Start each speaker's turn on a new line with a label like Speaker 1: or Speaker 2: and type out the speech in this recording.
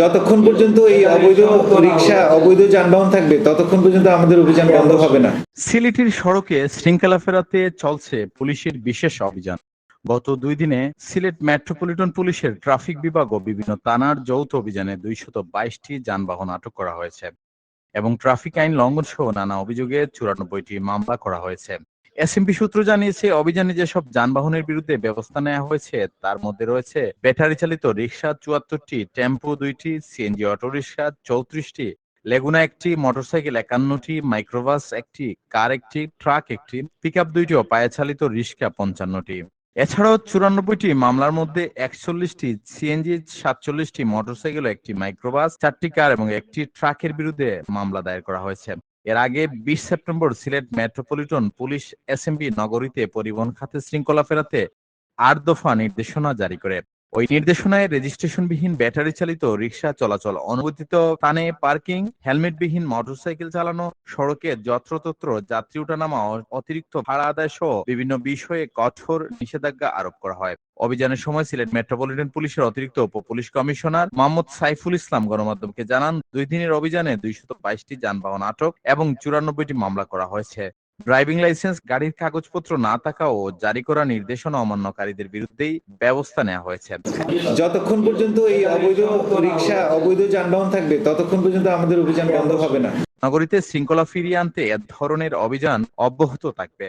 Speaker 1: যতক্ষণ পর্যন্ত এই অবৈধ রিক্সা অবৈধ যানবাহন থাকবে, ততক্ষণ পর্যন্ত আমাদের অভিযান বন্ধ হবে না।
Speaker 2: সিলেটের সড়কে শৃঙ্খলা ফেরাতে চলছে পুলিশের বিশেষ অভিযান। গত দুই দিনে সিলেট মেট্রোপলিটন পুলিশের ট্রাফিক বিভাগ ও বিভিন্ন থানার যৌথ অভিযানে দুইশত বাইশটি যানবাহন আটক করা হয়েছে এবং ট্রাফিক আইন লঙ্ঘন সহ নানা অভিযোগে চুরানব্বইটি মামলা করা হয়েছে। এসএমপি সূত্র জানিয়েছে, অভিযানে যেসব যানবাহনের বিরুদ্ধে ব্যবস্থা নেওয়া হয়েছে, তার মধ্যে রয়েছে ব্যাটারি চালিত রিক্সা চুয়াত্তরটি, টেম্পো দুইটি সিএনজি অটোরিক্সা চৌত্রিশটি, লেগুনা একটি, মোটরসাইকেল একান্নটি, মাইক্রোবাস একটি, কার একটি, ট্রাক একটি পিক আপ দুইটি ও পায়ে চালিত রিক্সা পঞ্চান্নটি। এছাড়াও চুরানব্বইটি মামলার মধ্যে একচল্লিশটি সিএনজি, সাতচল্লিশটি মোটরসাইকেল, একটি মাইক্রোবাস, চারটি কার এবং একটি ট্রাকের বিরুদ্ধে মামলা দায়ের করা হয়েছে। এর আগে বিশ September Sylhet Metropolitan Police SMB নগরীতে পরিবহন খাতে শৃঙ্খলা ফেরাতে আট দফা নির্দেশনা জারি করে। ওই নির্দেশনায় রেজিস্ট্রেশনবিহীন ব্যাটারি চালিত রিক্সা চলাচল, অনুমোদিত স্থানে পার্কিং, হেলমেটবিহীন মোটরসাইকেল চালানো, সড়কে যত্রতত্র যাত্রী ওঠানামা, অতিরিক্ত ভাড়া আদায় সহ বিভিন্ন বিষয়ে কঠোর নিষেধাজ্ঞা আরোপ করা হয়। অভিযানের সময় সিলেট মেট্রোপলিটন পুলিশের অতিরিক্ত উপ পুলিশ কমিশনার মোহাম্মদ সাইফুল ইসলাম গণমাধ্যমকে জানান, দুই দিনের অভিযানে দুইশত বাইশটি যানবাহন আটক এবং চুরানব্বইটি মামলা করা হয়েছে। ড্রাইভিং লাইসেন্স গাড়ির কাগজপত্র না থাকা ও জারি করা নির্দেশনা অমান্যকারীদের বিরুদ্ধেই ব্যবস্থা নেওয়া হয়েছে।
Speaker 1: যতক্ষণ পর্যন্ত এই অবৈধ রিক্সা অবৈধ যানবাহন থাকবে ততক্ষণ পর্যন্ত আমাদের অভিযান বন্ধ হবে না।
Speaker 2: নগরীতে শৃঙ্খলা ফিরিয়ে আনতে এক ধরনের অভিযান অব্যাহত থাকবে।